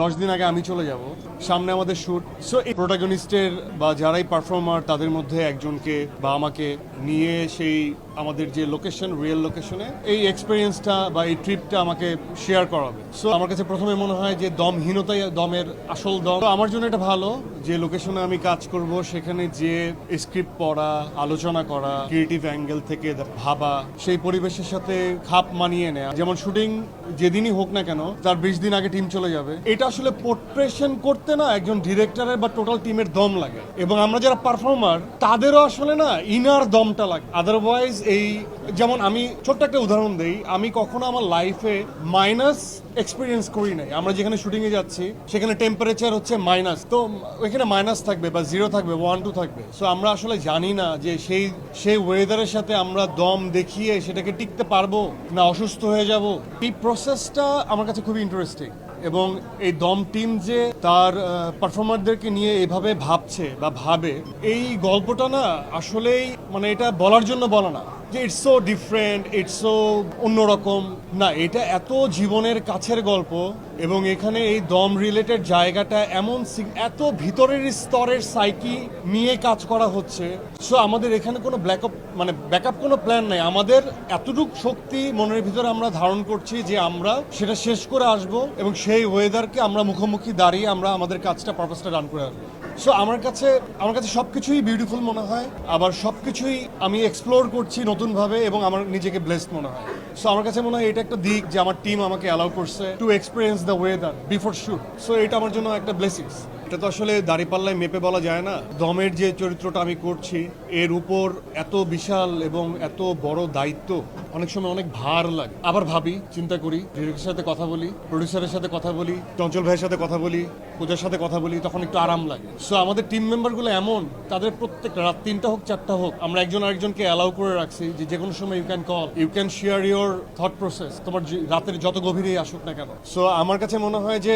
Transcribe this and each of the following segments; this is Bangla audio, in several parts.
দশ দিন আগে আমি চলে যাব। সামনে আমাদের শুট সো এই প্রোটাগনিস্টের বা যারাই পারফর্মার তাদের মধ্যে একজনকে বা আমাকে নিয়ে সেই আমাদের যে লোকেশন রিয়েল লোকেশনে এই এক্সপিরিয়েন্সটা বা এই ট্রিপটা আমাকে শেয়ার করাবে। সো আমার কাছে প্রথমে মনে হয় যে দমহীনতাই দমের আসল দম। আমার জন্য এটা ভালো যে লোকেশনে আমি কাজ করব, সেখানে যে স্ক্রিপ্ট পড়া, আলোচনা করা ক্রিয়েটিভ অ্যাঙ্গেল থেকে ভাবা, সেই পরিবেশের সাথে খাপ মানিয়ে নেয়া। যেমন শুটিং যেদিনই হোক না কেন, তার বিশ দিন আগে টিম চলে যাবে। এটা আসলে পোর্ট্রেশন করতে না একজন ডিরেক্টরের বা টোটাল টিমের দম লাগে। এবং আমরা যারা পারফর্মার তাদেরও আসলে না ইনার দমটা লাগে। আদারওয়াইজ এই, যেমন আমি ছোট্ট একটা উদাহরণ দিই। আমি কখনো আমার লাইফে মাইনাস এক্সপিরিয়েন্স করি নাই। আমরা যেখানে শুটিং এ যাচ্ছি, সেখানে টেম্পারেচার হচ্ছে মাইনাস তো ওইখানে মাইনাস থাকবে বা জিরো থাকবে ওয়ান টু থাকবে। সো আমরা আসলে জানি না যে সেই সেই ওয়েদারের সাথে আমরা দম দেখিয়ে সেটাকে টিকতে পারব না অসুস্থ হয়ে যাব। এই প্রসেসটা আমার কাছে খুবই ইন্টারেস্টিং এবং এই দম টিম যে তার পারফর্মারদেরকে নিয়ে এভাবে ভাবছে বা ভাবে, এই গল্পটা না আসলেই মানে এটা বলার জন্য বলা না। যে it's so different it's so অন্যরকম। না, এটা এত জীবনের কাছের গল্প এবং এখানে এই দম রিলেটেড জায়গাটা এমন এত ভিতরের স্তরের সাইকি নিয়ে কাজ করা হচ্ছে। সো আমাদের এখানে কোনো ব্ল্যাকআপ মানে ব্যাকআপ কোনো প্ল্যান নাই। আমাদের এতটুক শক্তি মনের ভিতরে আমরা ধারণ করছি যে আমরা সেটা শেষ করে আসব এবং সেই ওয়েদারকে আমরা মুখোমুখি দাঁড়িয়ে আমরা আমাদের কাজটা পারপাসটা রান করে আসব। সো আমার কাছে আমার কাছে সবকিছুই বিউটিফুল মনে হয়। আবার সবকিছুই আমি এক্সপ্লোর করছি নতুনভাবে এবং আমার নিজেকে ব্লেসড মনে হয়। সো আমার কাছে মনে হয় এটা একটা দিক যে আমার টিম আমাকে অ্যালাউ করছে to experience the weather before shoot so এটা আমার জন্য একটা ব্লেসিংস এটা তো আসলে দাড়িপাল্লায় মেপে বলা যায় না। দমের যে চরিত্রটা আমি করছি, এর উপর এত বিশাল এবং এত বড় দায়িত্ব অনেক সময় অনেক ভার লাগে। আবার ভাবি, চিন্তা করি ডিরেক্টরের সাথে কথা বলি প্রডিউসারের সাথে কথা বলি, চঞ্চল ভাইয়ের সাথে কথা বলি, পূজার সাথে কথা বলি, তখন একটু আরাম লাগে। সো আমাদের টিম মেম্বারগুলো এমন, তাদের প্রত্যেক রাত তিনটা হোক, চারটা হোক, আমরা একজন আরেকজনকে অ্যালাউ করে রাখছি যে যে কোনো সময় you can call you can share your thought process তোমার রাতের যত গভীরেই আসুক না কেন? সো আমার কাছে মনে হয় যে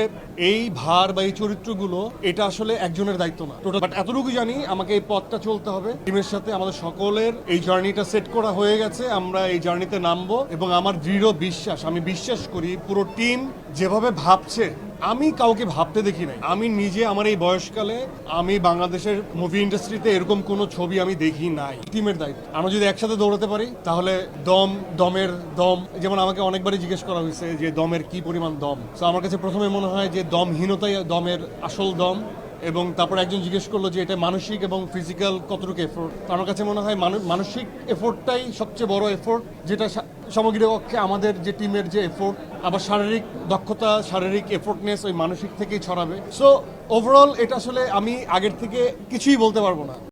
এই ভার বা এই চরিত্রগুলো এটা আসলে একজনের দায়িত্ব না। টোটাল বাট এতটুকু জানি, আমাকে এই পথটা চলতে হবে। টিমের সাথে আমাদের সকলের এই জার্নিটা সেট করা হয়ে গেছে। আমরা এই জার্নিতে নামবো এবং আমার দৃঢ় বিশ্বাস, আমি বিশ্বাস করি পুরো টিম যেভাবে ভাবছে আমি কাউকে ভাবতে দেখি নাই। আমি নিজে আমার এই বয়সকালে আমি বাংলাদেশের মুভি ইন্ডাস্ট্রিতে এরকম কোনো ছবি আমি দেখি নাই। টিমের দায়িত্ব। আমরা যদি একসাথে দৌড়াতে পারি, তাহলে দম, দমের দম, যেমন আমাকে অনেকবারই জিজ্ঞেস করা হয়েছে যে দমের কি পরিমাণ দম? তো আমার কাছে প্রথমে মনে হয় যে দমহীনতাই দমের আসল দম। এবং তারপর একজন জিজ্ঞেস করল যে এটা মানসিক এবং ফিজিক্যাল কতটুকু এফোর্ট আমার কাছে মনে হয় মানু- মানসিক এফোর্টটাই সবচেয়ে বড় এফোর্ট যেটা সমগ্র পক্ষে আমাদের যে টিমের যে এফোর্ট আবার শারীরিক দক্ষতা, শারীরিক এফোর্টনেস ওই মানসিক থেকেই ছড়াবে। সো ওভারঅল এটা আসলে আমি আগের থেকে কিছুই বলতে পারব না।